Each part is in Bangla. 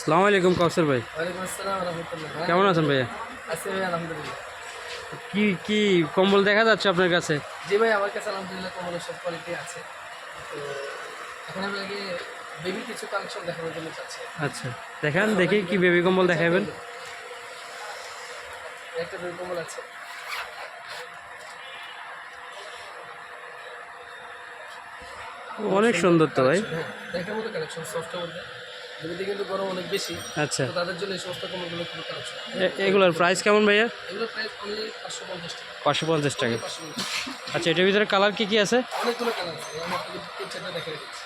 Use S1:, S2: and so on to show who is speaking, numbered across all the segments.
S1: সালামু আলাইকুম কাউসার ভাই।
S2: আসসালাম
S1: কেমন আছেন ভাইয়া? কি কি কম্বল দেখা যাচ্ছে আপনার কাছে?
S2: জি ভাই আমার কাছে আলহামদুলিল্লাহ কমলের সব কোয়ালিটি আছে। তো এখন আমি আগে বেবি কিছু কালেকশন দেখানোর জন্য চাচ্ছি
S1: আচ্ছা দেখেন দেখি কি বেবি কম্বল দেখাবেন।
S2: একটা বেবি কমল আছে।
S1: অনেক সুন্দর তো ভাই।
S2: হ্যাঁ দেখার মতো কালেকশন সফটের বেবিতে কিন্তু গরম অনেক বেশি।
S1: আচ্ছা।
S2: তো তাদের জন্য এই সমস্ত কমলগুলো খুব কালেকশন
S1: এগুলোর প্রাইস কেমন ভাইয়া?
S2: এগুলো প্রাইস অনলি পাঁচশো পঞ্চাশ টাকা।
S1: পাঁচশো পঞ্চাশ টাকা। আচ্ছা এটার ভিতরে কালার কি কি আছে?
S2: অনেকগুলো কালার আছে। আমি আপনাকে তিন চারটা দেখে দিচ্ছি।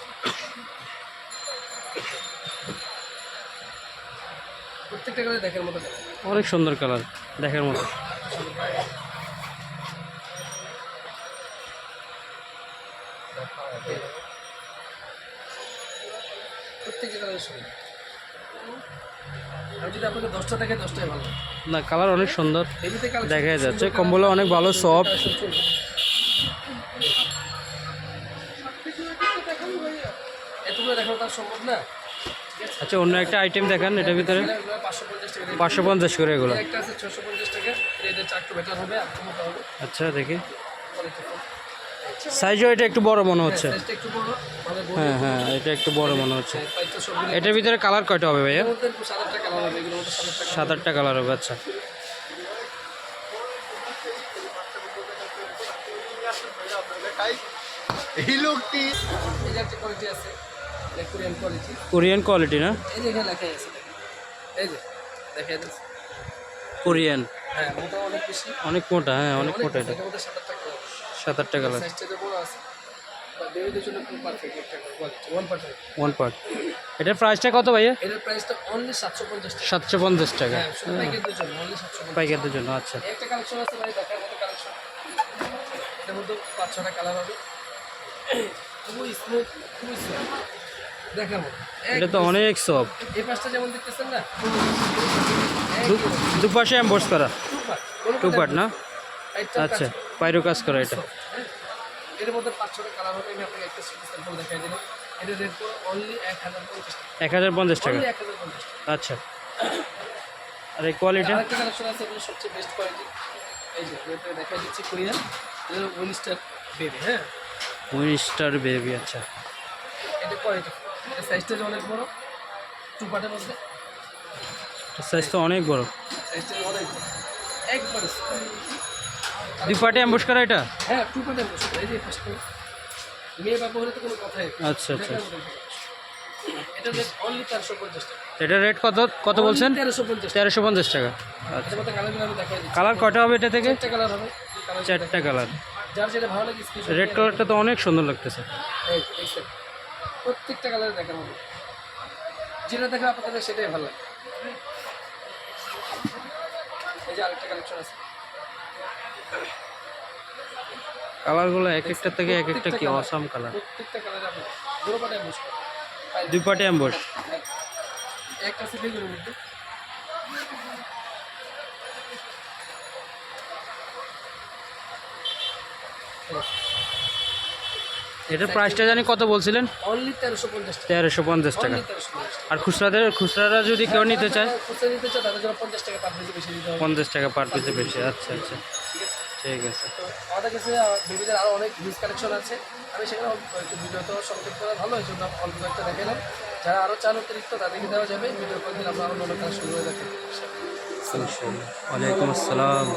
S2: প্রত্যেকটা কালার দেখার মতো
S1: অনেক সুন্দর কালার দেখার মতো।
S2: প্রত্যেকটা কালার সুন্দর আমি যদি আপনাকে দশটা দেখে দশটাই ভালো।
S1: না কালার অনেক সুন্দর। দেখা যাচ্ছে। কম্বল অনেক ভালো সফট
S2: এতগুলো দেখানো তার সম্ভব না।
S1: আচ্ছা অন্য একটা আইটেম দেখান এটার ভিতরে।
S2: পাঁচশো পঞ্চাশ
S1: করে এগুলো। আচ্ছা দেখি। সাইজও এটা একটু বড় মনে হচ্ছে।
S2: বড়। মানে
S1: হ্যাঁ হ্যাঁ এটা একটু বড় মনে হচ্ছে। এটার ভিতরে কালার কয়টা হবে ভাইয়া?
S2: সাত আটটা কালার হবে
S1: আচ্ছা।
S2: কোরিয়ান কোয়ালিটি
S1: না? কোরিয়ান
S2: হ্যাঁ অনেক
S1: মোটা হ্যাঁ অনেক মোটা এটা।
S2: সাত আটটা কালার
S1: সাত আটটা কালার
S2: সাইজটা বড় আছে। বেবিদের জন্য খুব পারফেক্ট একটা কোয়ালিটি ওয়ান
S1: পার্ট এটার প্রাইসটা কত ভাইয়া?
S2: এটার প্রাইসটা অনলি সাতশো পঞ্চাশ টাকা।
S1: টাকা।
S2: হ্যাঁ পাইকারদের জন্য অনলি সাতশো পঞ্চাশ
S1: পাইকারদের জন্য আচ্ছা।
S2: একটা কালেকশন আছে ভাই দেখার মতো কালেকশন এটার মধ্যে পাঁচ ছটা কালার হবে। খুবই স্মুথ খুবই স্মুথ দেখার মতো
S1: এটা তো অনেক সফট
S2: এই পাশটা যেমন দেখতেছেন না
S1: দুপাশে অ্যাম্বোস করা। টু পার্ট না?
S2: আচ্ছা
S1: পাইরো কাজ করা এটা।
S2: এর মধ্যে পাঁচ ছটা কালার হবে আমি আপনাকে একটা স্যাম্পল দেখাই দিলাম এটা রেট অনলি এক হাজার পঞ্চাশ টাকা।
S1: এক হাজার পঞ্চাশ টাকা?
S2: এক হাজার পঞ্চাশ
S1: আচ্ছা। আর এই কোয়ালিটি
S2: আরেকটা কালেকশন আছে এগুলো সবচেয়ে বেস্ট কোয়ালিটি এই যে এটা দেখাই দিচ্ছি কোরিয়ান উইনস্টার বেবি হ্যাঁ?
S1: উইস্টার বেবি আচ্ছা।
S2: এটা কোয়ালিটি এটা সাইজটা অনেক বড় টু পার্টের মধ্যে।
S1: সাইজ তো অনেক বড়।
S2: সাইজটা অনেক বড়। একবারে
S1: দুই পার্টে অ্যাম্বোস করা এটা?
S2: হ্যাঁ টু পার্টের বসে এই যে ফার্স্ট মেয়ে বাবা হলে তো কোনো কথাই
S1: আচ্ছা আচ্ছা।
S2: এটা রেট অনলি চারশো পঞ্চাশ টাকা।
S1: এটা রেট কত কত বলছেন?
S2: তেরোশো পঞ্চাশ টাকা।
S1: তেরোশো পঞ্চাশ টাকা। আচ্ছা। কালার কটা হবে এটা থেকে?
S2: চারটা কালার হবে। কালার
S1: চারটা কালার
S2: যার যেটা ভালো লাগে
S1: রেড কালারটা তো অনেক সুন্দর লাগতেছে।
S2: প্রত্যেকটা কালার হবে যেটা দেখা আপনাদের সেটাই ভালো লাগে। এই যে আরেকটা কালেকশন আছে।
S1: কালারগুলো এক একটা থেকে এক একটা কি অসাম কালার
S2: পাটে
S1: দুই পার্টে অ্যাম্বোস
S2: একটা আছে মধ্যে।
S1: এটার প্রাইসটা জানি কত বলছিলেন?
S2: তেরোশো পঞ্চাশ টাকা।
S1: আর খুচরাদের খুচরারা যদি কেউ নিতে চায়?
S2: পঞ্চাশ টাকা পার পিসে বেশি
S1: আচ্ছা আচ্ছা। ঠিক আছে।
S2: তো আমাদের কাছে বেবিদের আরও অনেক হিউজ কানেকশন আছে। আমি সেখানে একটু ভিডিও তো সংক্ষেপ করা ভালো এই জন্য অল্প একটা দেখালাম যারা আরও চান অতিরিক্ত তাদেরকে দেওয়া যাবে। ভিডিও কল দিন আমরা আরও অনেক শুরু করে দেখাবো
S1: ওয়ালাইকুম আসসালাম।